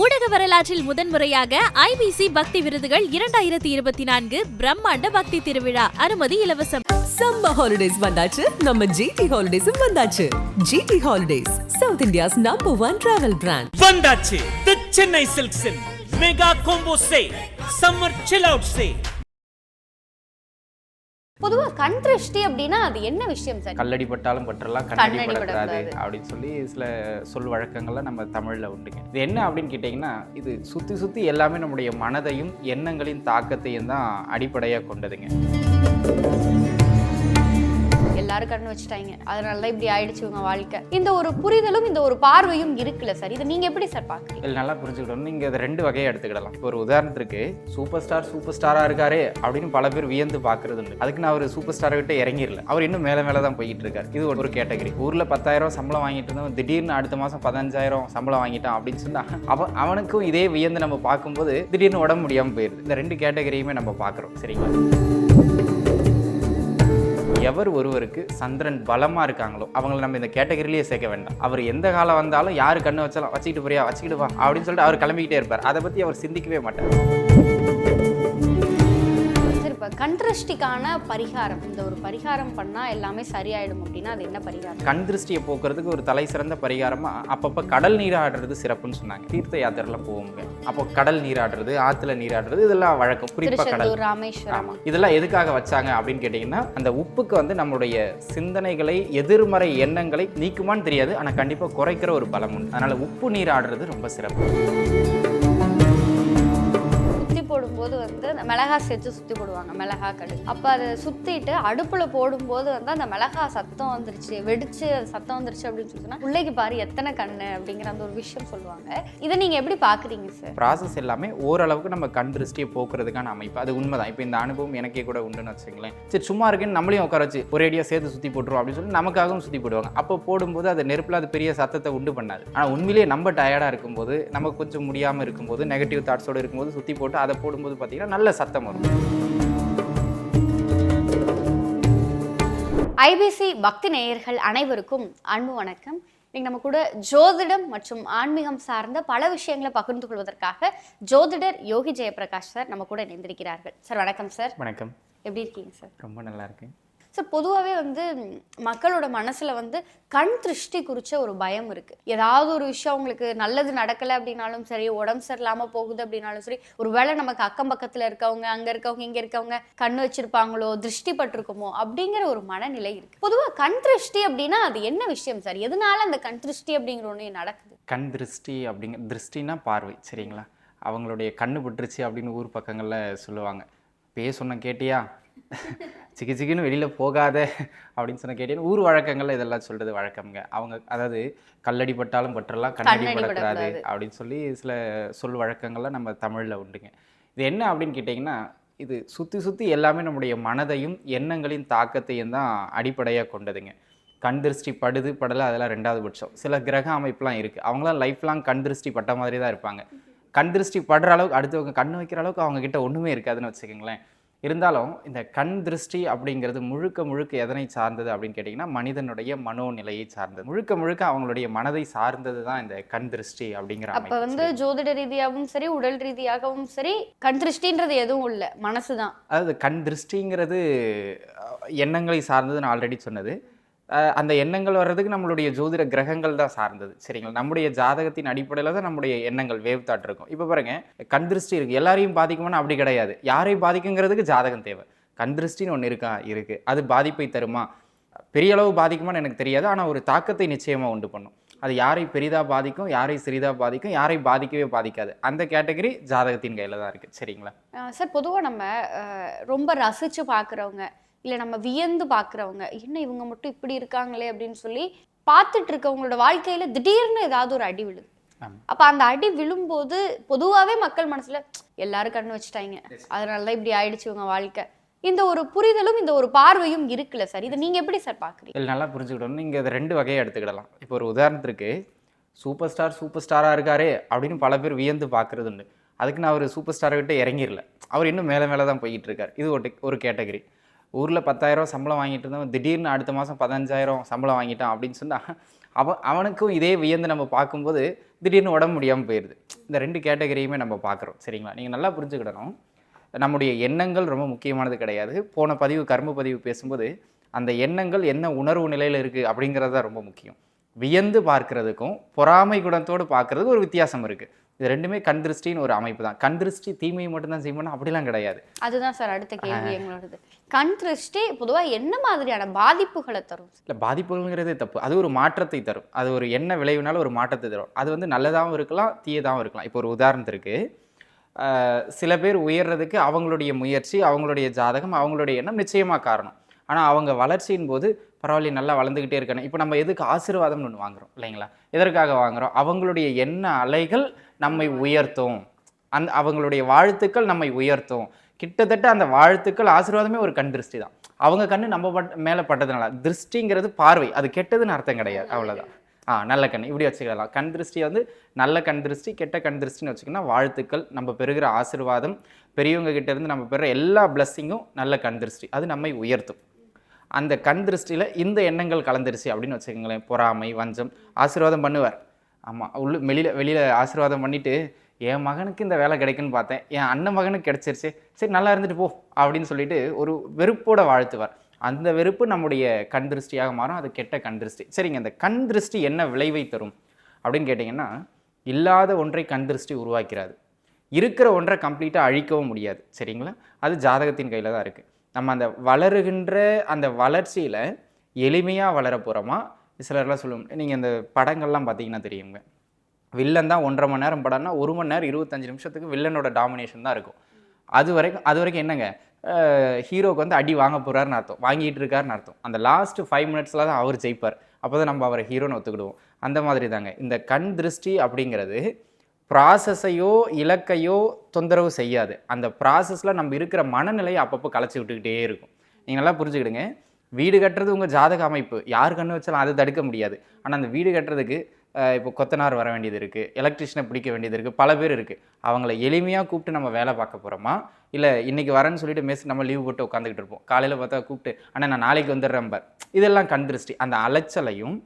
ஊடக வரலாற்றில் முதன்முறையாக ஐபிசி பக்தி விருதுகள் இரண்டாயிரத்தி இருபத்தி நான்கு பிரம்மாண்ட பக்தி திருவிழா. அனுமதி இலவசம். சம்மர் ஹாலிடேஸ் வந்தாச்சு. நம்ம ஜிடி ஹாலிடேஸும் வந்தாச்சு. GT holidays South India's number one travel brand வந்தாச்சு. The Chennai சில்க்ஸின் mega combo say summer chill out say பொதுவா கண் திருஷ்டி அப்படின்னா அது என்ன விஷயம் சார்? கல்லடி பட்டாலும் பற்றலாம் கண்ணடி படக்கூடாது. அப்படின்னு சொல்லி சில சொல் வழக்கங்கள்லாம் நம்ம தமிழில் உண்டுங்க இது என்ன அப்படின்னு கேட்டிங்கன்னா இது சுற்றி சுற்றி எல்லாமே நம்முடைய மனதையும் எண்ணங்களின் தாக்கத்தையும் தான் அடிப்படையாக கொண்டதுங்க. எல்லாரும் கண்ணு வச்சுட்டாங்க. அதனால தான் இப்படி ஆயிடுச்சு உங்க வாழ்க்கை. இந்த ஒரு புரிதலும் இந்த ஒரு பார்வையும் இருக்குல்ல சார்? இதை நீங்க எப்படி சார் பாக்குறீங்க இதில் நல்லா புரிஞ்சுக்கிட்டோம். நீங்க இதை ரெண்டு வகையை எடுத்துக்கிடலாம். இப்போ ஒரு உதாரணத்துக்கு சூப்பர் ஸ்டார் சூப்பர் ஸ்டாராக இருக்காரு அப்படின்னு பல பேர் வியந்து பாக்குறது உண்டு. அதுக்கு நான் அவர் சூப்பர் ஸ்டாரை விட்டு இறங்கிடல. அவர் இன்னும் மேலே மேலே தான் போயிட்டு இருக்காரு. இது ஒரு கேட்டகரி. ஊரில் பத்தாயிரம் சம்பளம் வாங்கிட்டு இருந்தவன் திடீர்னு அடுத்த மாதம் பதினஞ்சாயிரம் சம்பளம் வாங்கிட்டான் அப்படின்னு சொன்னா அவன் அவனுக்கும் இதே வியந்து நம்ம பார்க்கும்போது திடீர்னு உடம்பு முடியாமல் போயிடுது இந்த ரெண்டு கேட்டகரியுமே நம்ம பார்க்குறோம். சரிங்களா? எவர் ஒருவருக்கு சந்திரன் பலமாக இருக்காங்களோ அவங்கள நம்ம இந்த கேட்டகரியிலேயே சேர்க்க வேண்டாம். அவர் எந்த காலம் வந்தாலும் யார் கண்ணு வச்சாலும் வச்சுக்கிட்டு போறியா? வச்சுக்கிட்டு வா. அப்படின்னு சொல்லிட்டு அவர் கிளம்பிக்கிட்டே இருப்பார். அதை பற்றி அவர் சிந்திக்கவே மாட்டார். சார் இப்ப கண் திருஷ்டிக்கான பரிகாரம். இந்த ஒரு பரிகாரம் பண்ணா எல்லாமே சரியாயிடும் அப்படின்னா அது என்ன பரிகாரம்? கண் திருஷ்டியை போக்குறதுக்கு ஒரு தலை சிறந்த பரிகாரமா அப்பப்போ கடல் நீராடுறது சிறப்புன்னு சொன்னாங்க. தீர்த்த யாத்திரைலாம் போவோங்க. அப்போ கடல் நீராடுறது ஆத்துல நீராடுறது இதெல்லாம் வழக்கம். குறிப்பா கடல். ராமேஸ்வரம். இதெல்லாம் எதுக்காக வச்சாங்க அப்படின்னு கேட்டிங்கன்னா அந்த உப்புக்கு வந்து நம்மளுடைய சிந்தனைகளை எதிர்மறை எண்ணங்களை நீக்குமான்னு தெரியாது. ஆனா கண்டிப்பா குறைக்கிற ஒரு பலம் உண்டு. அதனால உப்பு நீர் ஆடுறது ரொம்ப சிறப்பு. போடும்போது வந்து அந்த மிளகா சேர்த்து சுற்றி போடுவாங்க மிளகா கடுகு. அப்போ அதை சுற்றிட்டு அடுப்பில் போடும்போது வந்து அந்த மிளகா சத்தம் வந்துருச்சு வெடிச்சு சத்தம் வந்துருச்சு அப்படின்னு சொல்லி பிள்ளைக்கு பாரு எத்தனை கண்ணு? அப்படிங்கிற அந்த ஒரு விஷயம் சொல்லுவாங்க. இதை நீங்கள் எப்படி பார்க்குறீங்க சார் ப்ராசஸ் எல்லாமே ஓரளவுக்கு நம்ம கண் திருஷ்டியை போக்குறதுக்கான அமைப்பு. அது உண்மைதான். இப்போ இந்த அனுபவம் எனக்கே கூட உண்டுன்னு வச்சுங்களேன் சரி சும்மா இருக்குன்னு நம்மளையும் உட்கார வச்சு ஒரேடியாக சேர்த்து சுற்றி போட்டுருவோம் அப்படின்னு சொல்லி நமக்காகவும் சுற்றி போடுவாங்க. அப்போ போடும்போது அது நெருப்பில் அது பெரிய சத்தத்தை உண்டு பண்ணாது. ஆனால் உண்மையிலேயே நம்ம டயர்டாக இருக்கும்போது நமக்கு கொஞ்சம் முடியாமல் இருக்கும்போது நெகட்டிவ் தாட்ஸோடு இருக்கும்போது சுற்றி போட்டு அதை போடும்போது பார்த்தீங்கன்னா நல்ல சத்தம் வரும். ஐபிசி பக்தி நேயர்கள் அனைவருக்கும் அன்பு வணக்கம். இன்னைக்கு நம்ம கூட ஜோதிடம் மற்றும் ஆன்மீகம் சார்ந்த பல விஷயங்களை பகிர்ந்து கொள்வதற்காக ஜோதிடர் யோகி ஜெயபிரகாஷ் சார் நம்ம கூட இணைந்திருக்கிறார்கள். சார் வணக்கம் சார். வணக்கம். எப்படி இருக்கீங்க சார்? ரொம்ப நல்லா இருக்கு ஸோ பொதுவாகவே வந்து மக்களோட மனசில் வந்து கண் திருஷ்டி குறித்த ஒரு பயம் இருக்குது ஏதாவது ஒரு விஷயம் அவங்களுக்கு நல்லது நடக்கலை அப்படின்னாலும் சரி உடம்பு சரியில்லாமல் போகுது அப்படின்னாலும் சரி ஒருவேளை நமக்கு அக்கம் பக்கத்தில் இருக்கவங்க அங்கே இருக்கவங்க இங்கே இருக்கவங்க கண் வச்சுருப்பாங்களோ திருஷ்டி பட்டிருக்குமோ அப்படிங்கிற ஒரு மனநிலை இருக்குது பொதுவாக கண் திருஷ்டி அப்படின்னா அது என்ன விஷயம் சார்? எதனால அந்த கண் திருஷ்டி அப்படிங்கிற ஒன்று நடக்குது? கண் திருஷ்டி அப்படிங்க திருஷ்டினா பார்வை சரிங்களா? அவங்களுடைய கண்ணு பட்டுருச்சு அப்படின்னு ஊர் பக்கங்களில் சொல்லுவாங்க. பேசணும் சொன்ன கேட்டியா? சிக்கு சிக்குன்னு வெளியில் போகாத அப்படின்னு சொன்ன கேட்டியா ஊர் வழக்கங்கள்ல இதெல்லாம் சொல்கிறது வழக்கம்ங்க. அவங்க அதாவது கல்லடி பட்டாலும் பற்றலாம் கண்ணடி படக்கூடாது. அப்படின்னு சொல்லி சில சொல் வழக்கங்கள்லாம் நம்ம தமிழில் உண்டுங்க. இது என்ன அப்படின்னு கேட்டிங்கன்னா இது சுற்றி சுற்றி எல்லாமே நம்முடைய மனதையும் எண்ணங்களின் தாக்கத்தையும் தான் அடிப்படையாக கொண்டதுங்க. கண் திருஷ்டி படுது படலை அதெல்லாம் ரெண்டாவது பட்சம். சில கிரக அமைப்புலாம் இருக்குது அவங்களாம் லைஃப் லாங் கண் திருஷ்டி பட்ட மாதிரி தான் இருப்பாங்க. கண் திருஷ்டி படுற அளவுக்கு அடுத்தவங்க கண் வைக்கிற அளவுக்கு அவங்க கிட்ட ஒன்றுமே இருக்காதுன்னு வச்சுக்கோங்களேன். இருந்தாலும் இந்த கண் திருஷ்டி அப்படிங்கிறது முழுக்க முழுக்க எதனை சார்ந்தது அப்படின்னு கேட்டிங்கன்னா மனிதனுடைய மனோநிலையை சார்ந்தது. முழுக்க முழுக்க அவங்களுடைய மனதை சார்ந்தது தான் இந்த கண் திருஷ்டி அப்படிங்கிற அப்ப. வந்து ஜோதிட ரீதியாகவும் சரி உடல் ரீதியாகவும் சரி கண் திருஷ்டின்றது எதுவும் இல்லை. மனசுதான் அதாவது கண் திருஷ்டிங்கிறது எண்ணங்களை சார்ந்தது நான் ஆல்ரெடி சொன்னது. அந்த எண்ணங்கள் வர்றதுக்கு நம்மளுடைய ஜோதிட கிரகங்கள் தான் சார்ந்தது. சரிங்களா? நம்முடைய ஜாதகத்தின் அடிப்படையில் தான் நம்முடைய எண்ணங்கள் வேவ் தாட் இருக்கும். இப்போ பாருங்க கண் திருஷ்டி இருக்கு. எல்லாரையும் பாதிக்குமானா அப்படி கிடையாது. யாரையும் பாதிக்குங்கிறதுக்கு ஜாதகம் தேவை. கண் திருஷ்டின்னு ஒன்று இருக்கா? இருக்கு. அது பாதிப்பை தருமா? பெரிய அளவு பாதிக்குமான்னு எனக்கு தெரியாது. ஆனால் ஒரு தாக்கத்தை நிச்சயமாக உண்டு பண்ணும். அது யாரை பெரிதாக பாதிக்கும் யாரை சிறிதாக பாதிக்கும் யாரை பாதிக்கவே பாதிக்காது. அந்த கேட்டகரி ஜாதகத்தின் கையில் தான் இருக்குது சரிங்களா? சார் பொதுவாக நம்ம ரொம்ப ரசித்து பார்க்குறவங்க இல்லை நம்ம வியந்து பார்க்குறவங்க என்ன இவங்க மட்டும் இப்படி இருக்காங்களே? அப்படின்னு சொல்லி பார்த்துட்டு இருக்கவங்களோட வாழ்க்கையில திடீர்னு ஏதாவது ஒரு அடி விழுது. அப்போ அந்த அடி விழும்போது பொதுவாகவே மக்கள் மனசுல எல்லாரும் கண்ணு வச்சுட்டாங்க. அதனால தான் இப்படி ஆயிடுச்சு இவங்க வாழ்க்கை. இந்த ஒரு புரிதலும் இந்த ஒரு பார்வையும் இருக்குல்ல சார்? இதை நீங்க எப்படி சார் பார்க்குறீங்க நல்லா புரிஞ்சுக்கிட்டோம் நீங்கள் இதை ரெண்டு வகையை எடுத்துக்கிடலாம். இப்போ ஒரு உதாரணத்துக்கு சூப்பர் ஸ்டார் சூப்பர் ஸ்டாராக இருக்காரே? அப்படின்னு பல பேர் வியந்து பார்க்குறது உண்டு அதுக்கு நான் அவர் சூப்பர் ஸ்டாரை விட்டு இறங்கிடல. அவர் இன்னும் மேலே மேலே தான் போய்கிட்டு இருக்கார். இது ஒரு ஒரு கேட்டகரி. ஊரில் பத்தாயிரம் சம்பளம் வாங்கிட்டு இருந்தவன் திடீர்னு அடுத்த மாதம் பதினஞ்சாயிரம் சம்பளம் வாங்கிட்டான் அப்படின்னு சொன்னால் அவன் அவனுக்கும் இதே வியந்து நம்ம பார்க்கும்போது திடீர்னு உடம்பு முடியாமல் போயிடுது இந்த ரெண்டு கேட்டகரியுமே நம்ம பார்க்குறோம். சரிங்களா? நீங்கள் நல்லா புரிஞ்சுக்கிடணும். நம்முடைய எண்ணங்கள் ரொம்ப முக்கியமானது கிடையாது. போன பதிவு கர்ம பதிவு பேசும்போது அந்த எண்ணங்கள் என்ன உணர்வு நிலையில் இருக்குது அப்படிங்கிறது தான் ரொம்ப முக்கியம். வியந்து பார்க்கறதுக்கும் பொறாமை குணத்தோடு பார்க்கறதுக்கு ஒரு வித்தியாசம் இருக்குது இது ரெண்டுமே கண் திருஷ்டின்னு ஒரு அமைப்பு தான். கண் திருஷ்டி தீமையை மட்டும்தான் செய்யணும்னா அப்படிலாம் கிடையாது. அதுதான் சார் அடுத்த கேள்வி எங்களோடது. கண் திருஷ்டி பொதுவா என்ன மாதிரியான பாதிப்புகளை தரும்? இல்லை பாதிப்புகள்ங்கிறதே தப்பு. அது ஒரு மாற்றத்தை தரும். அது ஒரு என்ன விளைவுனால ஒரு மாற்றத்தை தரும். அது வந்து நல்லதாகவும் இருக்கலாம் தீயதாகவும் இருக்கலாம். இப்போ ஒரு உதாரணத்திற்கு சில பேர் உயர்றதுக்கு அவங்களுடைய முயற்சி அவங்களுடைய ஜாதகம் அவங்களுடைய எண்ணம் நிச்சயமாக காரணம். ஆனால் அவங்க வளர்ச்சியின் போது பரவாயில்ல நல்லா வளர்ந்துக்கிட்டே இருக்கணும் இப்போ நம்ம எதுக்கு ஆசீர்வாதம்னு ஒன்று வாங்குறோம் இல்லைங்களா? எதற்காக வாங்குறோம்? அவங்களுடைய எண்ண அலைகள் நம்மை உயர்த்தும். அந்த அவங்களுடைய வாழ்த்துக்கள் நம்மை உயர்த்தும். கிட்டத்தட்ட அந்த வாழ்த்துக்கள் ஆசீர்வாதமே ஒரு கண் திருஷ்டி தான். அவங்க கண்ணு நம்ம பட் மேலே பட்டதுனால திருஷ்டிங்கிறது பார்வை. அது கெட்டதுன்னு அர்த்தம் கிடையாது. அவ்வளோதான் ஆ நல்ல கண். இப்படி வச்சுக்கலாம். கண் திருஷ்டி வந்து நல்ல கண் திருஷ்டி கெட்ட கண் திருஷ்டின்னு வச்சுக்கோன்னா வாழ்த்துக்கள் நம்ம பெறுகிற ஆசீர்வாதம் பெரியவங்க கிட்ட இருந்து நம்ம பெறுற எல்லா பிளஸ்ஸிங்கும் நல்ல கண் திருஷ்டி. அது நம்மை உயர்த்தும். அந்த கண் திருஷ்டியில் இந்த எண்ணங்கள் கலந்துருச்சு அப்படின்னு வச்சுக்கோங்களேன். பொறாமை வஞ்சம் ஆசீர்வாதம் பண்ணுவார். ஆமாம் உள்ள வெளியில் வெளியில் ஆசீர்வாதம் பண்ணிட்டு என் மகனுக்கு இந்த வேலை கிடைக்குன்னு பார்த்தேன். என் அண்ணன் மகனுக்கு கிடச்சிருச்சு. சரி நல்லா இருந்துட்டு போ அப்படின்னு சொல்லிட்டு ஒரு வெறுப்போட வாழ்த்துவார். அந்த வெறுப்பு நம்முடைய கண் திருஷ்டியாக மாறும். அது கெட்ட கண் திருஷ்டி. சரிங்க அந்த கண் திருஷ்டி என்ன விளைவை தரும் அப்படின்னு கேட்டிங்கன்னா இல்லாத ஒன்றை கண் திருஷ்டி உருவாக்கிறாது. இருக்கிற ஒன்றை கம்ப்ளீட்டாக அழிக்கவும் முடியாது. சரிங்களா? அது ஜாதகத்தின் கையில் தான் இருக்குது நம்ம அந்த வளருகின்ற அந்த வளர்ச்சியில் எளிமையாக வளர போகிறோமா சிலர்லாம் சொல்லுவோம் நீங்கள் இந்த படங்கள்லாம் பார்த்தீங்கன்னா தெரியுங்க. வில்லன் தான் ஒன்றரை மணி நேரம் படம்னா ஒரு மணி நேரம் இருபத்தஞ்சு நிமிஷத்துக்கு வில்லனோட டாமினேஷன் தான் இருக்கும். அது வரைக்கும் அது வரைக்கும் என்னங்க? ஹீரோக்கு வந்து அடி வாங்க போகிறாருன்னு அர்த்தம் வாங்கிட்டு இருக்காருன்னு அர்த்தம். அந்த லாஸ்ட் ஃபைவ் மினிட்ஸில் தான் அவர் ஜெயிப்பார். அப்போ தான் நம்ம அவரை ஹீரோன்னு ஒத்துக்கிடுவோம். அந்த மாதிரி தாங்க. இந்த கண் திருஷ்டி அப்படிங்கிறது ப்ராசஸையோ இலக்கையோ தொந்தரவு செய்யாது. அந்த ப்ராசஸில் நம்ம இருக்கிற மனநிலையை அப்பப்போ கலைச்சி விட்டுக்கிட்டே இருக்கும். நீங்கள் நல்லா புரிஞ்சுக்கிடுங்க. வீடு கட்டுறது உங்கள் ஜாதக அமைப்பு. யார் கண்ணு வச்சாலும் அதை தடுக்க முடியாது. ஆனால் அந்த வீடு கட்டுறதுக்கு இப்போ கொத்தனார் வர வேண்டியது இருக்குது எலக்ட்ரிஷியனை பிடிக்க வேண்டியது இருக்குது பல பேர் இருக்குது அவங்கள எளிமையாக கூப்பிட்டு நம்ம வேலை பார்க்க போகிறோமா இல்லை இன்றைக்கி வரேன்னு சொல்லிட்டு மெஸ் நம்ம லீவ் போட்டு உட்காந்துக்கிட்டு இருப்போம். காலையில் பார்த்தா கூப்பிட்டு ஆனால் நான் நாளைக்கு வந்துடுறேன் பார். இதெல்லாம் கண் திருஷ்டி. அந்த அலைச்சலையும்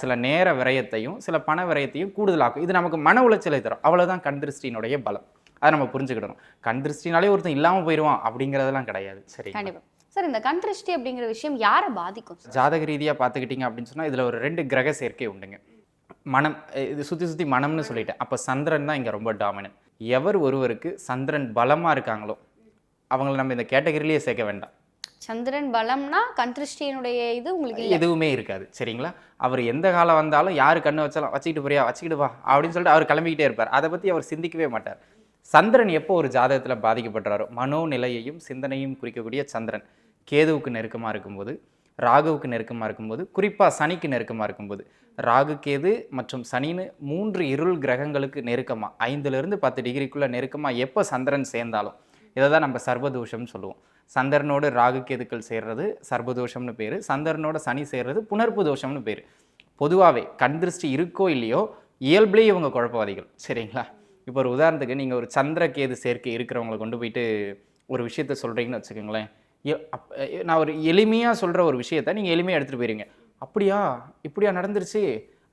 சில நேர விரயத்தையும் சில பண விரயத்தையும் கூடுதலாக்கும். இது நமக்கு மன உளைச்சலை தரும். அவ்வளோதான் கண் திருஷ்டியினுடைய பலம். அதை நம்ம புரிஞ்சுக்கிடணும். கண் திருஷ்டினாலே ஒருத்தன் இல்லாமல் போயிடுவான் அப்படிங்கிறதெல்லாம் கிடையாது. சரி கண்டிப்பாக சார் இந்த கண் திருஷ்டி அப்படிங்கிற விஷயம் யாரை பாதிக்கும் ஜாதக ரீதியாக பார்த்துக்கிட்டிங்க அப்படின்னு சொன்னால் இதில் ஒரு ரெண்டு கிரக சேர்க்கை உண்டுங்க. மனம் இது சுற்றி சுற்றி மனம்னு சொல்லிட்டேன். அப்போ சந்திரன் தான் இங்கே ரொம்ப டாமினன்ட் எவர் ஒருவருக்கு சந்திரன் பலமாக இருக்காங்களோ அவங்கள நம்ம இந்த கேட்டகரியிலேயே சேர்க்க வேண்டாம். சந்திரன் பலம்னா கண் திருஷ்டியினுடைய இது உங்களுக்கு எதுவுமே இருக்காது சரிங்களா? அவர் எந்த காலம் வந்தாலும் யார் கண்ணு வச்சாலும் வச்சுக்கிட்டு போறியா? வச்சுக்கிட்டு வா அப்படின்னு சொல்லிட்டு அவர் கிளம்பிக்கிட்டே இருப்பார். அதை பற்றி அவர் சிந்திக்கவே மாட்டார். சந்திரன் எப்போ ஒரு ஜாதகத்தில் பாதிக்கப்படுறாரோ மனோநிலையையும் சிந்தனையும் குறிக்கக்கூடிய சந்திரன். கேதுவுக்கு நெருக்கமாக இருக்கும்போது ராகுவுக்கு நெருக்கமாக இருக்கும்போது குறிப்பாக சனிக்கு நெருக்கமாக இருக்கும்போது ராகு கேது மற்றும் சனின்னு மூன்று இருள் கிரகங்களுக்கு நெருக்கமாக ஐந்துலேருந்து பத்து டிகிரிக்குள்ளே நெருக்கமாக எப்போ சந்திரன் சேர்ந்தாலும் இதை தான் நம்ம சர்வதோஷம்னு சொல்லுவோம். சந்திரனோடு ராகு கேதுக்கள் சேர்றது சர்வதோஷம்னு பேர். சந்திரனோட சனி சேர்றது புணர்ப்பு தோஷம்னு பேர். பொதுவாகவே கண் திருஷ்டி இருக்கோ இல்லையோ இயல்பிலே இவங்க குழப்பவாதிகள். சரிங்களா? இப்போ ஒரு உதாரணத்துக்கு நீங்கள் ஒரு சந்திரகேது சேர்க்கை இருக்கிறவங்கள கொண்டு போயிட்டு ஒரு விஷயத்த சொல்கிறீங்கன்னு வச்சுக்கோங்களேன். நான் ஒரு எளிமையாக சொல்கிற ஒரு விஷயத்த நீங்கள் எளிமையாக எடுத்துகிட்டு போயிருங்க. அப்படியா? இப்படியா நடந்துருச்சு?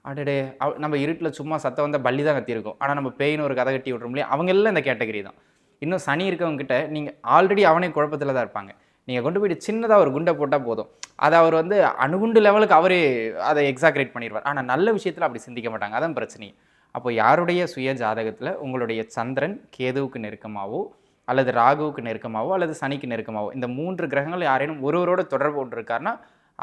அடடே நம்ம இருட்டில் சும்மா சத்தம் வந்தால் பள்ளி தான் கத்தியிருக்கோம். ஆனால் நம்ம பேயின்னு ஒரு கதை கட்டி விட்றோம் இல்லையா? அவங்க எல்லாம் இந்த கேட்டகரி தான். இன்னும் சனி இருக்கவங்ககிட்ட நீங்கள் ஆல்ரெடி அவனே குழப்பத்தில் தான் இருப்பாங்க. நீங்கள் கொண்டு போயிட்டு சின்னதாக ஒரு குண்டை போட்டால் போதும். அதை அவர் வந்து அணுகுண்டு லெவலுக்கு அவரே அதை எக்ஸாக்ரேட் பண்ணிடுவார் ஆனால் நல்ல விஷயத்தில் அப்படி சிந்திக்க மாட்டாங்க. அதான் பிரச்சனை. அப்போ யாருடைய சுய ஜாதகத்தில் உங்களுடைய சந்திரன் கேதுவுக்கு நெருக்கமாவோ அல்லது ராகுவுக்கு நெருக்கமாவோ அல்லது சனிக்கு நெருக்கமாவோ இந்த மூன்று கிரகங்கள் யாரேனும் ஒருவரோட தொடர்பு கொண்டிருக்காருன்னா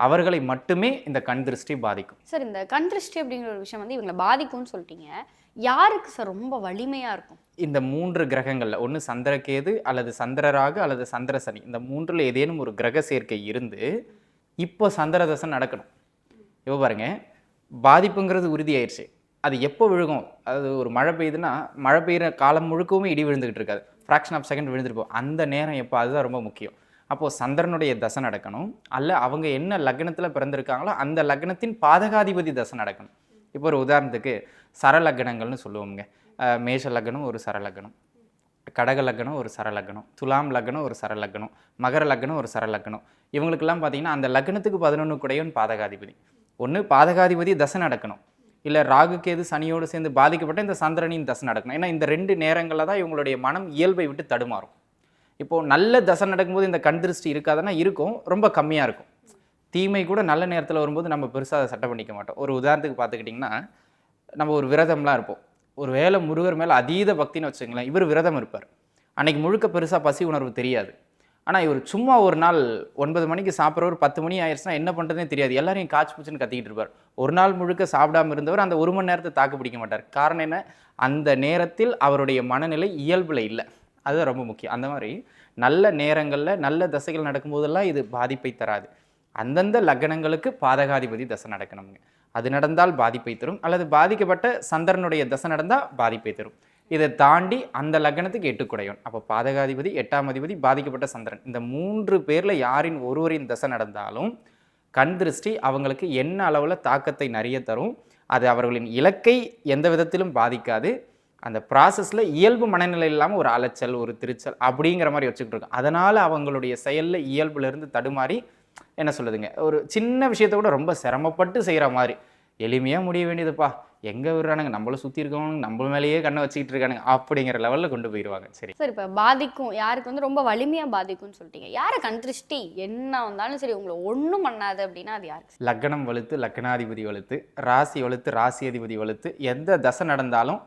அவர்களை மட்டுமே இந்த கண் திருஷ்டி பாதிக்கும். சார் இந்த கண் திருஷ்டி அப்படிங்கிற ஒரு விஷயம் வந்து இவங்களை பாதிக்கும்னு சொல்லிட்டீங்க. யாருக்கு சார் ரொம்ப வலிமையா இருக்கும்? இந்த மூன்று கிரகங்களில் ஒன்று சந்திரகேது அல்லது சந்திரராகு அல்லது சந்திர சனி இந்த மூன்றில் ஏதேனும் ஒரு கிரக சேர்க்கை இருந்து இப்போ சந்திரதசம் நடக்கணும். இப்போ பாருங்க பாதிப்புங்கிறது உறுதியாயிருச்சு. அது எப்போ விழுகும்? அது ஒரு மழை பெய்யுதுன்னா மழை பெய்கிற காலம் முழுக்கவுமே இடி விழுந்துகிட்டு இருக்காது. ஃப்ராக்ஷன் ஆஃப் செகண்ட் விழுந்துருப்போம் அந்த நேரம் எப்போ? அதுதான் ரொம்ப முக்கியம். அப்போது சந்திரனுடைய தசை நடக்கணும். அல்ல அவங்க என்ன லக்னத்தில் பிறந்திருக்காங்களோ அந்த லக்னத்தின் பாதகாதிபதி தசை நடக்கணும். இப்போ ஒரு உதாரணத்துக்கு சரலக்னங்கள்னு சொல்லுவோங்க மேஷ லக்னம் ஒரு சரலக்னம் கடக லக்னம் ஒரு சரலக்னம் துலாம் லக்னம் ஒரு சரலக்னம் மகர லக்னம் ஒரு சரலக்னம் இவங்களுக்கெல்லாம் பார்த்தீங்கன்னா அந்த லக்னத்துக்கு பதினொன்று குடையும் பாதகாதிபதி. ஒன்று பாதகாதிபதி தசை நடக்கணும். இல்லை ராகு கேது சனியோடு சேர்ந்து பாதிக்கப்பட்ட இந்த சந்திரனின் தசை நடக்கணும். ஏன்னா இந்த ரெண்டு நேரங்களில் தான் இவங்களுடைய மனம் இயல்பை விட்டு தடுமாறும். இப்போது நல்ல தசை நடக்கும்போது இந்த கண் திருஷ்டி இருக்காதுன்னா இருக்கும் ரொம்ப கம்மியாக இருக்கும். தீமை கூட நல்ல நேரத்தில் வரும்போது நம்ம பெருசாக அதை சட்டை பண்ணிக்க மாட்டோம். ஒரு உதாரணத்துக்கு பார்த்துக்கிட்டிங்கன்னா நம்ம ஒரு விரதம்லாம் இருப்போம். ஒரு வேளை முருகர் மேலே அதீத பக்தின்னு வச்சுங்களேன் இவர் விரதம் இருப்பார். அன்னைக்கு முழுக்க பெருசாக பசி உணர்வு தெரியாது. ஆனால் இவர் சும்மா ஒரு நாள் ஒன்பது மணிக்கு சாப்பிட்றவர் பத்து மணி ஆயிடுச்சுன்னா என்ன பண்ணுறதுனே தெரியாது. எல்லாரையும் காய்ச்சி பூச்சின்னு கத்திக்கிட்டு இருப்பார். ஒரு நாள் முழுக்க சாப்பிடாம இருந்தவர் அந்த ஒரு மணி நேரத்தை தாக்கு பிடிக்க மாட்டார். காரணம் என்ன? அந்த நேரத்தில் அவருடைய மனநிலை இயல்பில் இல்லை. அதுதான் ரொம்ப முக்கியம். அந்த மாதிரி நல்ல நேரங்களில் நல்ல தசைகள் நடக்கும்போதெல்லாம் இது பாதிப்பை தராது. அந்தந்த லக்னங்களுக்கு பாதகாதிபதி தசை நடக்கணுங்க அது நடந்தால் பாதிப்பை தரும். அல்லது பாதிக்கப்பட்ட சந்திரனுடைய தசை நடந்தால் பாதிப்பை தரும். இதை தாண்டி அந்த லக்னத்துக்கு எட்டு அப்போ பாதகாதிபதி எட்டாம் அதிபதி பாதிக்கப்பட்ட சந்திரன். இந்த மூன்று பேரில் யாரின் ஒருவரின் தசை நடந்தாலும் கண் திருஷ்டி அவங்களுக்கு என்ன அளவில் தாக்கத்தை நிறைய தரும் அது அவர்களின் இலக்கை எந்த விதத்திலும் பாதிக்காது. அந்த ப்ராசஸில் இயல்பு மனநிலை இல்லாமல் ஒரு அலைச்சல் ஒரு திருச்சல் அப்படிங்கிற மாதிரி வச்சுக்கிட்டு இருக்கோம் அதனால் அவங்களுடைய செயலில் இயல்புலேருந்து தடுமாறி என்ன சொல்லுதுங்க? ஒரு சின்ன விஷயத்தை கூட ரொம்ப சிரமப்பட்டு செய்கிற மாதிரி. எளிமையாக முடிய வேண்டியதுப்பா. எங்கே விடுறானுங்க? நம்மள சுற்றி இருக்கவங்க நம்ம மேலேயே கண்ணை வச்சுக்கிட்டு இருக்கானுங்க அப்படிங்கிற லெவலில் கொண்டு போயிடுவாங்க சரி. சார் இப்போ பாதிக்கும் யாருக்கு வந்து ரொம்ப வலிமையாக பாதிக்கும்னு சொல்லிட்டீங்க. யாரை கண் திருஷ்டி? என்ன வந்தாலும் சரி உங்களை ஒன்றும் பண்ணாது அப்படின்னா அது யாருக்கு லக்னம் வலுத்து லக்னாதிபதி வலுத்து ராசி வலுத்து ராசி அதிபதி வலுத்து எந்த தசை நடந்தாலும்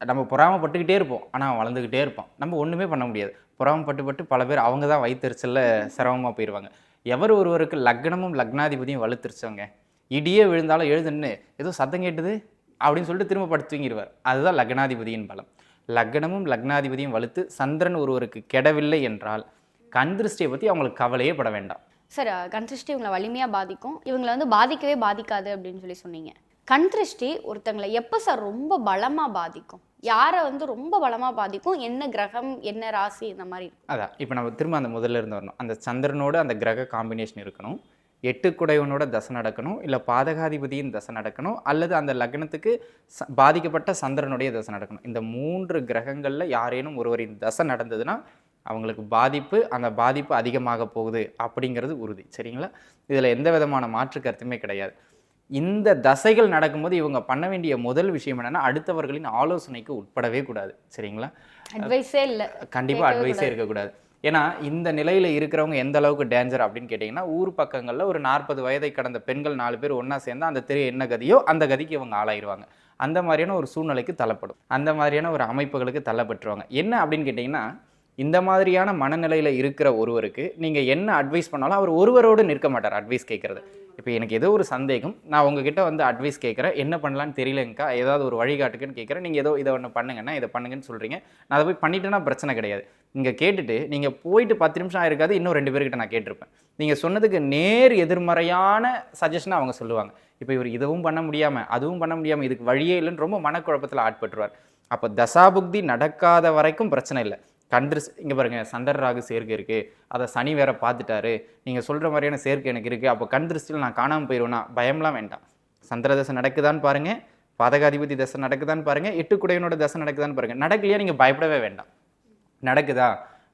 நம்ம பொறாமப்பட்டுக்கிட்டே இருப்போம். ஆனால் வளர்ந்துக்கிட்டே இருப்பான் நம்ம ஒன்றுமே பண்ண முடியாது. பொறாமப்பட்டு பட்டு பல பேர் அவங்க தான் வயிற்றுச்சலில் சிரமமாக போயிடுவாங்க எவர் ஒருவருக்கு லக்னமும் லக்னாதிபதியும் வலுத்துருச்சவங்க? இடியே விழுந்தாலும் எழுதுன்னு ஏதோ சத்தம் கேட்டுது அப்படின்னு சொல்லிட்டு திரும்ப படுத்து தூங்கிடுவார் அதுதான் லக்னாதிபதியின் பலம். லக்னமும் லக்னாதிபதியும் வலுத்து சந்திரன் ஒருவருக்கு கெடவில்லை என்றால் கண் திருஷ்டியை பற்றி அவங்களுக்கு கவலையே பட வேண்டாம். சார் கண் திருஷ்டி இவங்களை வலிமையாக பாதிக்கும். இவங்களை வந்து பாதிக்கவே பாதிக்காது அப்படின்னு சொல்லி சொன்னீங்க. கண் திருஷ்டி ஒருத்தங்களை எப்போ சார் ரொம்ப பலமாக பாதிக்கும்? யாரை வந்து ரொம்ப பலமாக பாதிக்கும்? என்ன கிரகம் என்ன ராசி இந்த மாதிரி அதான் இப்போ நம்ம திரும்ப அந்த முதல்ல இருந்து வரணும். அந்த சந்திரனோட அந்த கிரக காம்பினேஷன் இருக்கணும். எட்டு குடைவனோட தசை நடக்கணும் இல்லை பாதகாதிபதியின் தசை நடக்கணும் அல்லது அந்த லக்னத்துக்கு ச பாதிக்கப்பட்ட சந்திரனுடைய தசை நடக்கணும். இந்த மூன்று கிரகங்களில் யாரேனும் ஒருவரின் தசை நடந்ததுன்னா அவங்களுக்கு பாதிப்பு அந்த பாதிப்பு அதிகமாக போகுது அப்படிங்கிறது உறுதி. சரிங்களா? இதில் எந்த விதமான மாற்று கருத்துமே கிடையாது. இந்த தசைகள் நடக்கும்போது இவங்க பண்ண வேண்டிய முதல் விஷயம் என்னன்னா அடுத்தவர்களின் ஆலோசனைக்கு உட்படவே கூடாது. சரிங்களா? அட்வைஸே இல்லை. கண்டிப்பாக அட்வைஸே இருக்கக்கூடாது. ஏன்னா இந்த நிலையில் இருக்கிறவங்க எந்த அளவுக்கு டேஞ்சர் அப்படின்னு கேட்டிங்கன்னா ஊர் பக்கங்களில் ஒரு நாற்பது வயதை கடந்த பெண்கள் நாலு பேர் ஒன்றா சேர்ந்தா அந்த தெரு என்ன கதியோ அந்த கதிக்கு இவங்க ஆளாயிருவாங்க. அந்த மாதிரியான ஒரு சூழ்நிலைக்கு தள்ளப்படும். அந்த மாதிரியான ஒரு அமைப்புகளுக்கு தள்ளப்பட்டுருவாங்க. என்ன அப்படின்னு கேட்டிங்கன்னா இந்த மாதிரியான மனநிலையில் இருக்கிற ஒருவருக்கு நீங்கள் என்ன அட்வைஸ் பண்ணாலும் அவர் ஒருவரோடு நிற்க மாட்டார் அட்வைஸ் கேட்குறது. இப்போ எனக்கு ஏதோ ஒரு சந்தேகம். நான் உங்ககிட்ட வந்து அட்வைஸ் கேட்குறேன். என்ன பண்ணலான்னு தெரியலங்கக்கா ஏதாவது ஒரு வழிகாட்டுக்குன்னு கேட்குறேன். நீங்கள் ஏதோ இதை ஒன்று பண்ணுங்கன்னா இதை பண்ணுங்கன்னு சொல்கிறீங்க நான் அதை போய் பண்ணிட்டேன்னா பிரச்சனை கிடையாது. இங்கே கேட்டுட்டு நீங்கள் போயிட்டு பத்து நிமிஷம் ஆயிருக்காது இன்னும் ரெண்டு பேர்கிட்ட நான் கேட்டிருப்பேன். நீங்கள் சொன்னதுக்கு நேர் எதிர்மறையான சஜஷனை அவங்க சொல்லுவாங்க. இப்போ இவர் இதுவும் பண்ண முடியாமல் அதுவும் பண்ண முடியாமல் இதுக்கு வழியே இல்லைன்னு ரொம்ப மனக்குழப்பத்தில் ஆட்பட்டுருவார். அப்போ தசாபுக்தி நடக்காத வரைக்கும் பிரச்சனை இல்லை. கண்டிருஸ் இங்கே பாருங்க சந்தர் ராகு சேர்க்கை இருக்குது அதை சனி வேற பார்த்துட்டாரு. நீங்கள் சொல்கிற மாதிரியான சேர்க்கை எனக்கு இருக்குது அப்போ கண் திருஷ்டியில் நான் காணாமல் போயிடுவேன்னா பயம்லாம் வேண்டாம். சந்திர தசை நடக்குதான்னு பாருங்கள் பாதகாதிபதி தசை நடக்குதான்னு பாருங்கள் எட்டுக்குடையனோட தசை நடக்குதான்னு பாருங்கள் நடக்கலையா நீங்கள் பயப்படவே வேண்டாம். நடக்குதா?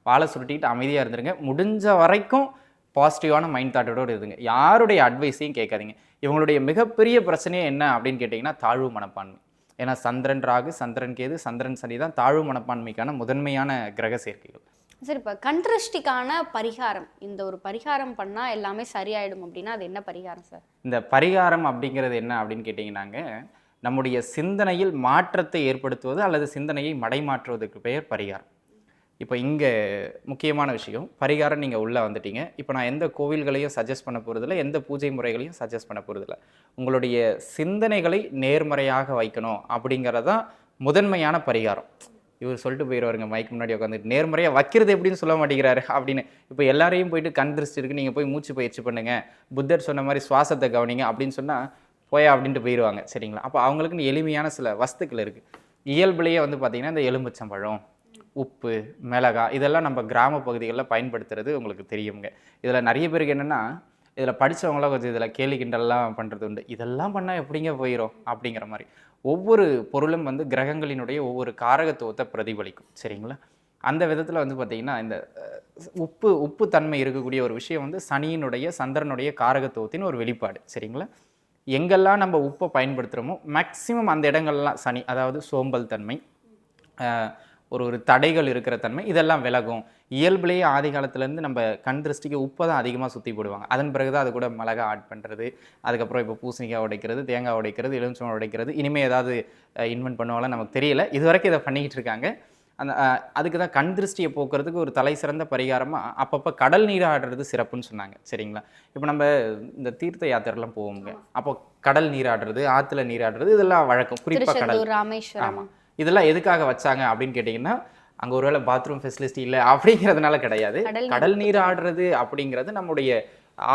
வாழை சுருட்டிக்கிட்டு அமைதியாக இருந்துருங்க. முடிஞ்ச வரைக்கும் பாசிட்டிவான மைண்ட் தாட்டோடு இருந்துங்க. யாருடைய அட்வைஸையும் கேட்காதீங்க. இவங்களுடைய மிகப்பெரிய பிரச்சனையே என்ன அப்படின்னு கேட்டிங்கன்னா தாழ்வு மனப்பான்மை. ஏன்னா சந்திரன் ராகு சந்திரன் கேது சந்திரன் சனி தான் தாழ்வு மனப்பான்மைக்கான முதன்மையான கிரக சேர்க்கைகள். சரி இப்போ கண் திருஷ்டிக்கான பரிகாரம். இந்த ஒரு பரிகாரம் பண்ணால் எல்லாமே சரியாயிடும் அப்படின்னா அது என்ன பரிகாரம் சார்? இந்த பரிகாரம் அப்படிங்கிறது என்ன அப்படின்னு கேட்டிங்கன்னாங்க நம்முடைய சிந்தனையில் மாற்றத்தை ஏற்படுத்துவது அல்லது சிந்தனையை மடைமாற்றுவதற்கு பெயர் பரிகாரம். இப்போ இங்கே முக்கியமான விஷயம் பரிகாரம் நீங்கள் உள்ளே வந்துட்டீங்க. இப்போ நான் எந்த கோவில்களையும் சஜஸ்ட் பண்ண போகிறதில்ல எந்த பூஜை முறைகளையும் சஜஸ்ட் பண்ண போகிறதில்ல உங்களுடைய சிந்தனைகளை நேர்மறையாக வைக்கணும் அப்படிங்கிறதான் முதன்மையான பரிகாரம். இவர் சொல்லிட்டு போயிடுவாருங்க மைக் முன்னாடி உட்காந்துட்டு நேர்மறையாக வைக்கிறது எப்படின்னு சொல்ல மாட்டேங்கிறாரு அப்படின்னு. இப்போ எல்லாரையும் போயிட்டு கண் திருஷ்டி நீங்கள் போய் மூச்சு பயிற்சி பண்ணுங்கள் புத்தர் சொன்ன மாதிரி சுவாசத்தை கவனிங்க அப்படின்னு சொன்னால் போயா அப்படின்ட்டு போயிடுவாங்க சரிங்களா? அப்போ அவங்களுக்குன்னு எளிமையான சில வஸ்துக்கள் இருக்குது இயல்புலேயே வந்து பார்த்திங்கன்னா இந்த எலும்புச்சம்பழம் உப்பு மிளகா இதெல்லாம் நம்ம கிராம பகுதிகளில் பயன்படுத்துறது உங்களுக்கு தெரியுங்க. இதில் நிறைய பேருக்கு என்னென்னா இதில் படித்தவங்களாம் கொஞ்சம் இதில் கேலி கிண்டல்லாம் பண்ணுறது உண்டு. இதெல்லாம் பண்ணால் எப்படிங்க போயிடும் அப்படிங்கிற மாதிரி. ஒவ்வொரு பொருளும் வந்து கிரகங்களினுடைய ஒவ்வொரு காரகத்துவத்தை பிரதிபலிக்கும். சரிங்களா? அந்த விதத்தில் வந்து பார்த்திங்கன்னா இந்த உப்பு உப்பு தன்மை இருக்கக்கூடிய ஒரு விஷயம் வந்து சனியினுடைய சந்திரனுடைய காரகத்துவத்தின் ஒரு வெளிப்பாடு. சரிங்களா? எங்கெல்லாம் நம்ம உப்பை பயன்படுத்துகிறோமோ மேக்சிமம் அந்த இடங்கள்லாம் சனி அதாவது சோம்பல் தன்மை ஒரு ஒரு தடைகள் இருக்கிற தன்மை இதெல்லாம் விலகும். இயல்புலேயே ஆதி காலத்துலேருந்து நம்ம கண் திருஷ்டிக்கு உப்பை தான் அதிகமாக சுற்றி போடுவாங்க. அதன் பிறகு தான் அது கூட மிளகா ஆட் பண்ணுறது அதுக்கப்புறம் இப்போ பூசணிக்காய் உடைக்கிறது தேங்காய் உடைக்கிறது எலுமிச்சம் உடைக்கிறது. இனிமேல் ஏதாவது இன்வென்ட் பண்ணுவாங்களா நமக்கு தெரியல. இது வரைக்கும் இதை பண்ணிக்கிட்டு இருக்காங்க. அந்த அதுக்கு தான் கண் திருஷ்டியை போக்குறதுக்கு ஒரு தலை சிறந்த பரிகாரமாக அப்பப்போ கடல் நீர் ஆடுறது சிறப்புன்னு சொன்னாங்க. சரிங்களா? இப்போ நம்ம இந்த தீர்த்த யாத்திரைலாம் போவோங்க அப்போ கடல் நீராடுறது ஆற்றுல நீராடுறது இதெல்லாம் வழக்கம். குறிப்பாக கடல். ராமேஸ்வரமா. இதெல்லாம் எதுக்காக வச்சாங்க அப்படின்னு கேட்டிங்கன்னா அங்கே ஒருவேளை பாத்ரூம் ஃபெசிலிட்டி இல்லை அப்படிங்கிறதுனால கிடையாது. கடல் நீர் ஆடுறது அப்படிங்கிறது நம்முடைய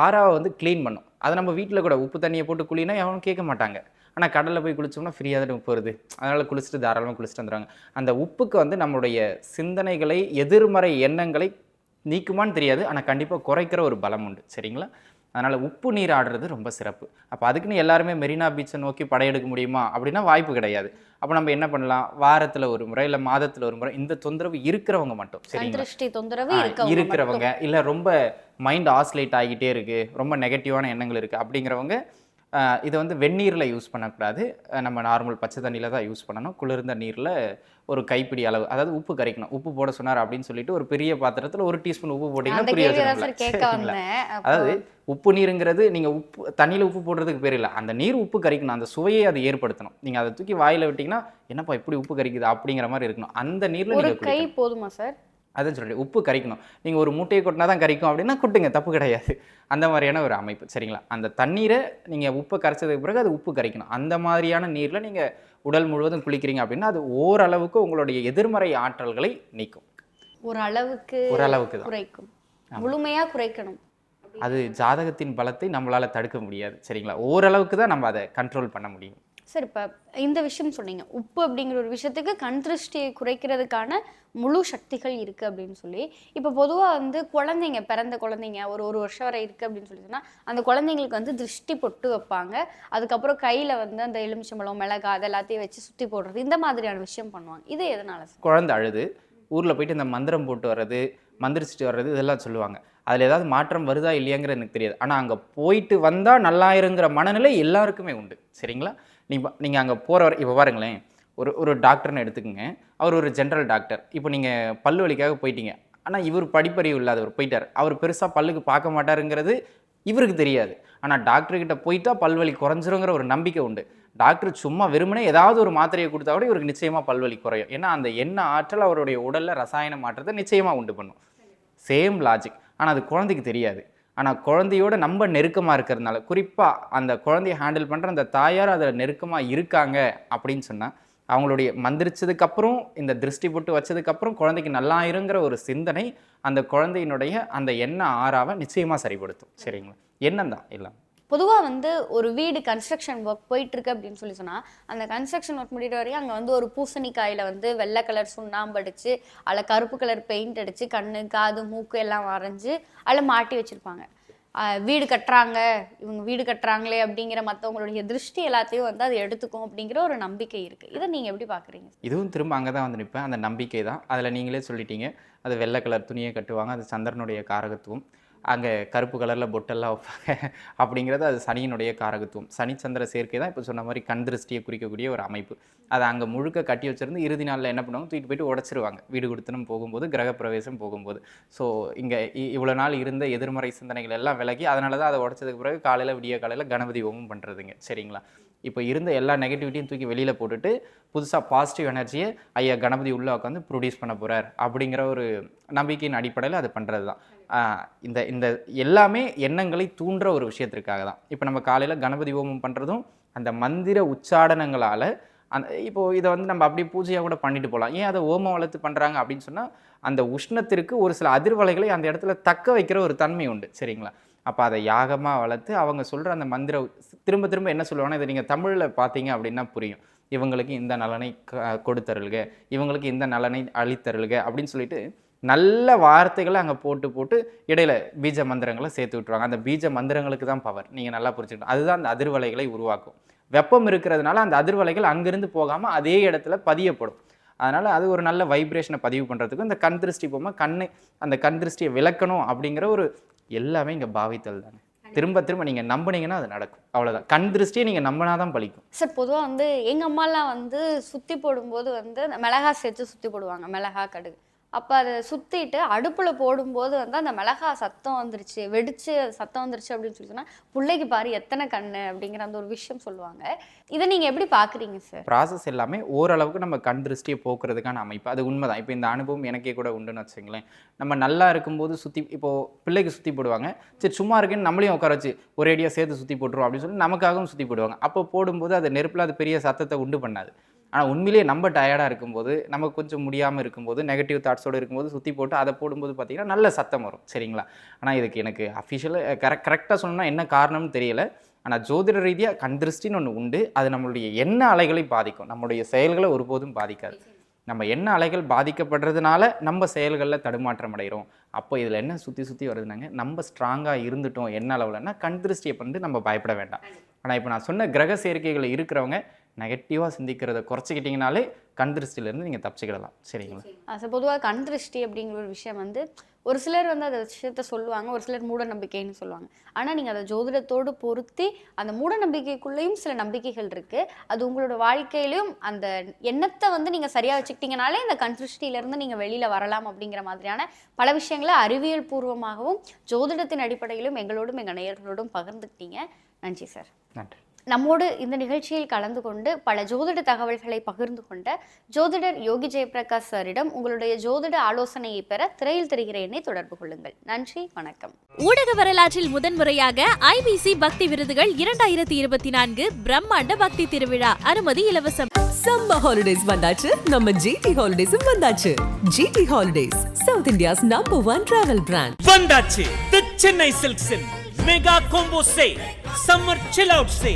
ஆறாவை வந்து க்ளீன் பண்ணும். அது நம்ம வீட்டில் கூட உப்பு தண்ணியை போட்டு குளினா எவனும் கேட்க மாட்டாங்க. ஆனால் கடலில் போய் குளிச்சோம்னா ஃப்ரீயாக தான் வருது. அதனால் குளிச்சுட்டு தாராளமாக குளிச்சுட்டு வந்துடுவாங்க அந்த உப்புக்கு வந்து நம்மளுடைய சிந்தனைகளை எதிர்மறை எண்ணங்களை நீக்குமான்னு தெரியாது. ஆனால் கண்டிப்பாக குறைக்கிற ஒரு பலம் உண்டு. சரிங்களா? அதனால் உப்பு நீர் ஆடுறது ரொம்ப சிறப்பு. அப்போ அதுக்குன்னு எல்லாருமே மெரினா பீச்சை நோக்கி படையெடுக்க முடியுமா? அப்படின்னா வாய்ப்பு கிடையாது. அப்போ நம்ம என்ன பண்ணலாம்? வாரத்தில் ஒரு முறை இல்லை மாதத்தில் ஒரு முறை இந்த தொந்தரவு இருக்கிறவங்க மட்டும் சரிங்களா? தொந்தரவு இருக்கிறவங்க இல்லை ரொம்ப மைண்ட் ஆஸ்லேட் ஆகிட்டே இருக்கு ரொம்ப நெகட்டிவான எண்ணங்கள் இருக்குது அப்படிங்கிறவங்க இதை வந்து வெந்நீரில் யூஸ் பண்ணக்கூடாது. நம்ம நார்மல் பச்சை தண்ணியில் தான் யூஸ் பண்ணணும். குளிர்ந்த நீரில் ஒரு கைப்பிடி அளவு அதாவது உப்பு கரைக்கணும். உப்பு போட சொன்னார் அப்படின்னு சொல்லிட்டு ஒரு பெரிய பாத்திரத்தில் ஒரு டீஸ்பூன் உப்பு போட்டிங்கன்னா புரிய அதாவது உப்பு நீருங்கிறது நீங்கள் உப்பு தண்ணியில் உப்பு போடுறதுக்கு பேர் இல்லை. அந்த நீர் உப்பு கரிக்கணும். அந்த சுவையை அது ஏற்படுத்தணும். நீங்கள் அதை தூக்கி வாயில் விட்டிங்கன்னா என்னப்பா இப்படி உப்பு கரிக்குது? அப்படிங்கிற மாதிரி இருக்கணும். அந்த நீரில் ஒரு நீங்கள் கை போதுமா சார்? அதான் சொல்கிறேன் உப்பு கரிக்கணும். நீங்கள் ஒரு மூட்டையை கொட்டினா தான் கரிக்கும். அப்படின்னா கொட்டுங்க. தப்பு கிடையாது. அந்த மாதிரியான ஒரு அமைப்பு. சரிங்களா? அந்த தண்ணீரை நீங்கள் உப்பை கரைச்சதுக்கு பிறகு அது உப்பு கரிக்கணும். அந்த மாதிரியான நீரில் நீங்கள் உடல் முழுவதும் குளிக்கிறீங்க அப்படின்னா அது ஓரளவுக்கு உங்களுடைய எதிர்மறை ஆற்றல்களை நீக்கும். ஒரு அளவுக்கு ஓரளவுக்கு தான். குறைக்கும். முழுமையா குறைக்கணும். அது ஜாதகத்தின் பலத்தை நம்மளால் தடுக்க முடியாது. சரிங்களா? ஓரளவுக்கு தான் நம்ம அதை கண்ட்ரோல் பண்ண முடியும். சார் இப்போ இந்த விஷயம் சொன்னீங்க. உப்பு அப்படிங்கிற ஒரு விஷயத்துக்கு கண் திருஷ்டியை குறைக்கிறதுக்கான முழு சக்திகள் இருக்குது அப்படின்னு சொல்லி. இப்போ பொதுவாக வந்து குழந்தைங்க பிறந்த குழந்தைங்க ஒரு ஒரு வருஷம் வரை இருக்குது அப்படின்னு சொல்லி சொன்னால் அந்த குழந்தைங்களுக்கு வந்து திருஷ்டி பொட்டு வைப்பாங்க. அதுக்கப்புறம் கையில் வந்து அந்த எலுமிச்சம்பழம் மிளகா அது எல்லாத்தையும் வச்சு சுற்றி போடுறது இந்த மாதிரியான விஷயம் பண்ணுவாங்க. இது எதனால குழந்தை அழுது ஊரில் போயிட்டு இந்த மந்திரம் போட்டு வர்றது மந்திரிச்சிட்டு வர்றது இதெல்லாம் சொல்லுவாங்க. அதில் ஏதாவது மாற்றம் வருதா இல்லையாங்கிறது எனக்கு தெரியாது. ஆனால் அங்கே போயிட்டு வந்தால் நல்லாயிருங்கிற மனநிலை எல்லாருக்குமே உண்டு. சரிங்களா? நீங்கள் நீங்கள் அங்கே போகிறவர் இப்போ பாருங்களேன். ஒரு ஒரு டாக்டர்னு எடுத்துக்கோங்க. அவர் ஒரு ஜென்ரல் டாக்டர். இப்போ நீங்கள் பல்லு வலிக்காக போயிட்டீங்க. ஆனால் இவர் படிப்பறிவு இல்லாதவர் போயிட்டார். அவர் பெருசாக பல்லுக்கு பார்க்க மாட்டாருங்கிறது இவருக்கு தெரியாது. ஆனால் டாக்டர்கிட்ட போயிட்டா பல்வலி குறைஞ்சிருங்கிற ஒரு நம்பிக்கை உண்டு. டாக்டர் சும்மா வெறுமனே ஏதாவது ஒரு மாத்திரையை கொடுத்தா கூட இவருக்கு நிச்சயமாக பல்வலி குறையும். ஏன்னா அந்த எண்ண ஆற்றல் அவருடைய உடலில் ரசாயன மாற்றத்தை நிச்சயமாக உண்டு பண்ணும். Same logic. ஆனால் அது குழந்தைக்கு தெரியாது. ஆனால் குழந்தையோட நம்ம நெருக்கமாக இருக்கிறதுனால குறிப்பாக அந்த குழந்தைய ஹேண்டில் பண்ணுற அந்த தாயார் அதில் நெருக்கமாக இருக்காங்க அப்படின்னு சொன்னால் அவங்களுடைய மந்திரிச்சதுக்கப்புறம் இந்த திருஷ்டி போட்டு வச்சதுக்கப்புறம் குழந்தைக்கு நல்லாயிருங்கிற ஒரு சிந்தனை அந்த குழந்தையினுடைய அந்த எண்ண ஆறாவை நிச்சயமாக சரிப்படுத்தும். சரிங்களா? எண்ணம் தான் எல்லாம். பொதுவாக வந்து ஒரு வீடு கன்ஸ்ட்ரக்ஷன் ஒர்க் போயிட்டுருக்கு அப்படின்னு சொல்லி சொன்னால் அந்த கன்ஸ்ட்ரக்ஷன் ஒர்க் முடிகிற வரையும் அங்கே வந்து ஒரு பூசணிக்காயில் வந்து வெள்ளை கலர் சுண்ணாம்பு அடித்து அதில் கருப்பு கலர் பெயிண்ட் அடித்து கண்ணு காது மூக்கு எல்லாம் வரைஞ்சி அதில் மாட்டி வச்சுருப்பாங்க. வீடு கட்டுறாங்க இவங்க வீடு கட்டுறாங்களே அப்படிங்கிற மற்றவங்களுடைய திருஷ்டி எல்லாத்தையும் வந்து அது எடுத்துக்கும் அப்படிங்கிற ஒரு நம்பிக்கை இருக்குது இதை நீங்கள் எப்படி பார்க்குறீங்க இதுவும் திரும்ப அங்கே தான் வந்து நிற்பேன் அந்த நம்பிக்கை தான் அதில் நீங்களே சொல்லிட்டீங்க. அது வெள்ளை கலர் துணியை கட்டுவாங்க. அது சந்திரனுடைய காரகத்துவம். அங்கே கருப்பு கலரில் பொட்டெல்லாம் வைப்பாங்க. அப்படிங்கிறது அது சனியினுடைய காரகத்துவம். சனிச்சந்திர சேர்க்கை தான் இப்போ சொன்ன மாதிரி கண் திருஷ்டியை குறிக்கக்கூடிய ஒரு அமைப்பு. அதை அங்கே முழுக்க கட்டி வச்சிருந்து இறுதி நாளில் என்ன பண்ணுவாங்க? தூக்கிட்டு போயிட்டு உடச்சிருவாங்க. வீடு கொடுத்தனும் போகும்போது கிரகப்பிரவேசம் போகும்போது. ஸோ இங்கே இவ்வளோ நாள் இருந்த எதிர்மறை சிந்தனைகள் எல்லாம் விலகி அதனால தான் அதை உடச்சதுக்கு பிறகு காலையில் விடிய காலையில் கணபதி ஓமம் பண்ணுறதுங்க சரிங்களா? இப்போ இருந்த எல்லா நெகட்டிவிட்டியும் தூக்கி வெளியில் போட்டுட்டு புதுசாக பாசிட்டிவ் எனர்ஜியை ஐயா கணபதி உள்ளே உட்காந்து ப்ரொடியூஸ் பண்ண போகிறார் அப்படிங்கிற ஒரு நம்பிக்கையின் அடிப்படையில் அது பண்ணுறது தான் இந்த இந்த எல்லாமே எண்ணங்களை தூண்டுற ஒரு விஷயத்திற்காக தான். இப்போ நம்ம காலையில் கணபதி ஹோமம் பண்ணுறதும் அந்த மந்திர உச்சாடனங்களால் அந்த இப்போது இதை வந்து நம்ம அப்படியே பூஜையாக கூட பண்ணிட்டு போகலாம் ஏன் அதை ஓம வளர்த்து பண்ணுறாங்க அப்படின்னு சொன்னால் அந்த உஷ்ணத்திற்கு ஒரு சில அதிர்வலைகளை அந்த இடத்துல தக்க வைக்கிற ஒரு தன்மை உண்டு. சரிங்களா? அப்போ அதை யாகமாக வளர்த்து அவங்க சொல்கிற அந்த மந்திர திரும்ப திரும்ப என்ன சொல்லுவாங்கன்னா இதை நீங்கள் தமிழில் பார்த்தீங்க அப்படின்னா புரியும். இவங்களுக்கு இந்த நலனை க- கொடுத்தருள்க. இவங்களுக்கு இந்த நலனை அளித்தருள்க அப்படின்னு சொல்லிட்டு நல்ல வார்த்தைகளை அங்கே போட்டு போட்டு இடையில பீஜ மந்திரங்களை சேர்த்து விட்டுருவாங்க. அந்த பீஜ மந்திரங்களுக்கு தான் பவர் நீங்கள் நல்லா புரிஞ்சுக்கணும். அதுதான் அந்த அதிர்வலைகளை உருவாக்கும். வெப்பம் இருக்கிறதுனால அந்த அதிர்வலைகள் அங்கிருந்து போகாமல் அதே இடத்துல பதியப்படும். அதனால் அது ஒரு நல்ல வைப்ரேஷனை பதிவு பண்ணுறதுக்கு இந்த கண் திருஷ்டி போகாமல் கண்ணு அந்த கண் திருஷ்டியை விளக்கணும் அப்படிங்கிற ஒரு எல்லாமே இங்கே பாவித்தல் தானே. திரும்ப திரும்ப நீங்கள் நம்புனீங்கன்னா அது நடக்கும். அவ்வளோதான் கண் திருஷ்டியை நீங்கள் நம்பினாதான் பலிக்கும். சார் பொதுவாக வந்து எங்கள் அம்மாலாம் வந்து சுற்றி போடும்போது வந்து மிளகா சேர்த்து சுற்றி போடுவாங்க. மிளகா கடுகு. அப்போ அதை சுற்றிட்டு அடுப்பில் போடும்போது வந்து அந்த மிளகா சத்தம் வந்துருச்சு வெடிச்சு சத்தம் வந்துருச்சு அப்படின்னு சொல்லி சொன்னால் பிள்ளைக்கு பாரு எத்தனை கண்ணு? அப்படிங்கிற அந்த ஒரு விஷயம் சொல்லுவாங்க. இதை நீங்கள் எப்படி பார்க்குறீங்க சார் ப்ராசஸ் எல்லாமே ஓரளவுக்கு நம்ம கண் திருஷ்டியை போக்குறதுக்கான அமைப்பு. அது உண்மைதான். இப்போ இந்த அனுபவம் எனக்கே கூட உண்டுன்னு வச்சுங்களேன் நம்ம நல்லா இருக்கும்போது சுற்றி இப்போது பிள்ளைக்கு சுற்றி போடுவாங்க. சரி சும்மா இருக்குன்னு நம்மளையும் உட்கார வச்சு ஒரேடியாக சேர்த்து சுற்றி போட்டுருவோம் அப்படின்னு சொல்லி நமக்காகவும் சுற்றி போடுவாங்க. அப்போ போடும்போது அது நெருப்பில் அது பெரிய சத்தத்தை உண்டு பண்ணாது. ஆனால் உண்மையிலேயே நம்ம டயர்டாக இருக்கும்போது நமக்கு கொஞ்சம் முடியாமல் இருக்கும்போது நெகட்டிவ் தாட்ஸோடு இருக்கும்போது சுற்றி போட்டு அதை போடும்போது பார்த்தீங்கன்னா நல்ல சத்தம் வரும். சரிங்களா? ஆனால் இதுக்கு எனக்கு அஃபிஷியலாக கரெக்ட் கரெக்டாக சொல்லணும்னா என்ன காரணம்னு தெரியலை. ஆனால் ஜோதிட ரீதியாக கண்திருஷ்டின்னு ஒன்று உண்டு. அது நம்மளுடைய எண்ண அலைகளை பாதிக்கும். நம்மளுடைய செயல்களை ஒருபோதும் பாதிக்காது. நம்ம எண்ண அலைகள் பாதிக்கப்படுறதுனால நம்ம செயல்களில் தடுமாற்றம் அடைகிறோம். அப்போ இதில் என்ன சுற்றி சுற்றி வருதுனாங்க நம்ம ஸ்ட்ராங்காக இருந்துட்டோம் என்ன அளவில்னா கண் திருஷ்டியை பண்ணிட்டு நம்ம பயப்பட வேண்டாம். ஆனால் இப்போ நான் சொன்ன கிரக சேர்க்கைகள் இருக்கிறவங்க நெகட்டிவாக சிந்திக்கிறத குறைச்சிக்கிட்டிங்கனாலே கண் திருஷ்டியிலேருந்து நீங்கள் தப்பிச்சுக்கிடலாம். சரிங்களா? சார் பொதுவாக கண் திருஷ்டி அப்படிங்கிற ஒரு விஷயம் வந்து ஒரு சிலர் வந்து அந்த விஷயத்த சொல்லுவாங்க ஒரு சிலர் மூட நம்பிக்கைன்னு சொல்லுவாங்க. ஆனால் நீங்கள் அதை ஜோதிடத்தோடு பொருத்தி அந்த மூட நம்பிக்கைக்குள்ளேயும் சில நம்பிக்கைகள் இருக்குது அது உங்களோட வாழ்க்கையிலையும் அந்த எண்ணத்தை வந்து நீங்கள் சரியாக வச்சுக்கிட்டீங்கனாலே இந்த கண் திருஷ்டியிலேருந்து நீங்கள் வெளியில் வரலாம் அப்படிங்கிற மாதிரியான பல விஷயங்களை அறிவியல் பூர்வமாகவும் ஜோதிடத்தின் அடிப்படையிலும் எங்களோடும் எங்கள் நேயர்களோடும் பகிர்ந்துக்கிட்டீங்க. நன்றி சார். நன்றி. நம்மோடு இந்த நிகழ்ச்சியில் கலந்து கொண்டு பல ஜோதிட தகவல்களை பகிர்ந்து கொண்ட ஜோதிடர் யோகி ஜெயபிரகாஷ் சாரிடம் உங்களுடைய ஜோதிட ஆலோசனையை பெற திரையில் தெரிகிற எண்ணை தொடர்பு கொள்ளுங்கள். நன்றி வணக்கம். ஊடக வரலாற்றில் முதன்முறையாக ஐபிசி பக்தி விருதுகள் இரண்டாயிரத்தி இருபத்தி நான்கு பிரம்மாண்ட பக்தி திருவிழா அனுமதி இலவசம். சம்மர் ஹாலிடேஸ் வந்தாச்சு. நம்ம ஜிடி ஹாலிடேஸும் வந்தாச்சு. GT holidays South India's number one travel brand வந்தாச்சு. The Chennai சில்க்ஸின் mega combo say summer chill out say